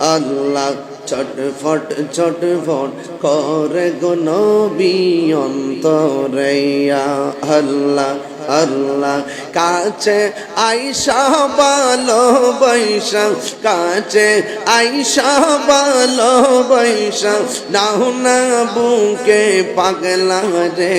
আল্লাহ ছটফট ছটফট করে গো নবী অন্তরেয়া আল্লাহ আল্লাহ, কাছে আইসা ভালো বৈশা, কাছে আইসা ভালো বৈশা, নাও না বুকে পাগলা রে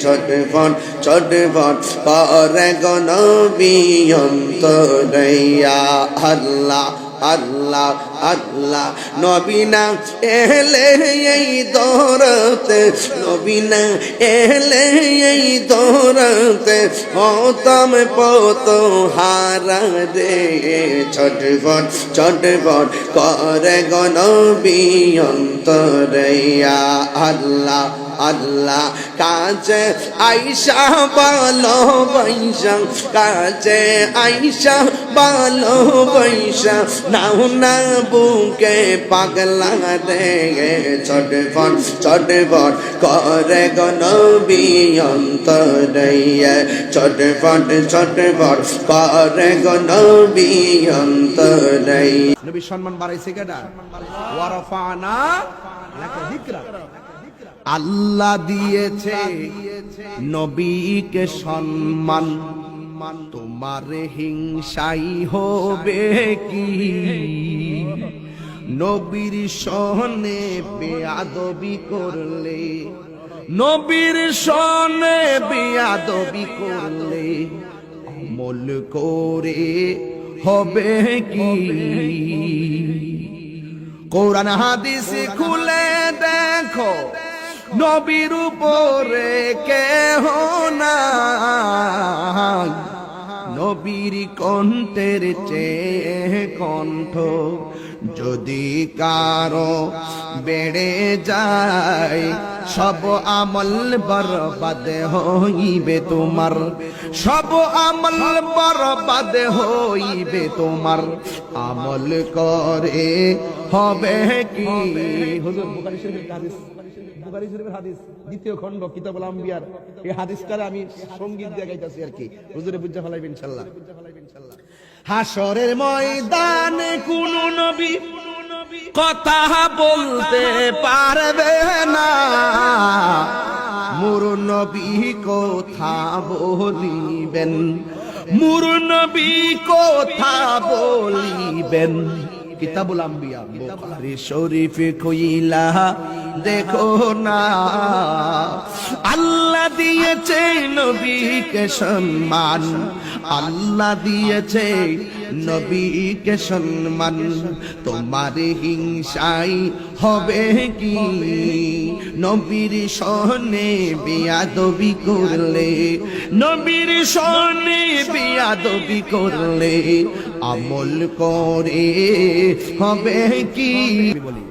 ছটফট ছটফট করে গো নবী অন্তরেয়া আল্লাহ আল্লাহ আল্লাহ নবীনা এলে এই দৌড়তে নবীনা এলে এই দৌড়তে হতম পত হারা রে, ছটফট ছটফট করে গনবী অন্তরয়া আল্লাহ আল্লাহ, কাছে আইসা ভালো বৈশা কাছে আইসা ভালো বৈশা, নাও না বুকে পাগলা রে ছটফট ছটফট করে গনবী অন্তরইয়া ছটফট ছটফট করে গনবী নবী সম্মান বাড়াইছে কেডা? ওয়ারাফানা লাকা যিকরা আল্লাহ দিয়েছে নবীকে সম্মান। তোমার হিংসাই হবে কি? নবীর সহনে বেয়াদবি করলে, নবীর সনে বেয়াদবি করলে আমল করে হবে কি? কোরআন হাদিস খুলে দেখো, নবীর উপরে কেহ কণ্ঠের চেয়ে কণ্ঠ যদি কারও বেড়ে যায়, সব আমল বরবাদ হইবে তোমার। সব আমল বরবাদ হইবে তোমার। আমল করে হবে কি? দ্বিতীয় খণ্ড এই আমি সংগীত গাইতাছি আর কি। হুজুরে বুঝা ফেলাইবেন ইনশাআল্লাহ হাসরের ময়দানে কোন নবী কথা বলতে পারবে না। মুর নবী কথা বলিবেন, মুর নবী কথা বলিবেন। কিতাবুল আম্বিয়া, বুখারী শরীফ কইলা দেখো না। আল্লাহ দিয়েছে নবীকে সম্মান। আল্লাহ দিয়েছে নবীকে সম্মান। তোমার হিংসাই হবে কি? নবীর সনে বিয়াদবি করলে, নবীর সনে বিয়াদবি করলে আমল করে হবে কি? বলি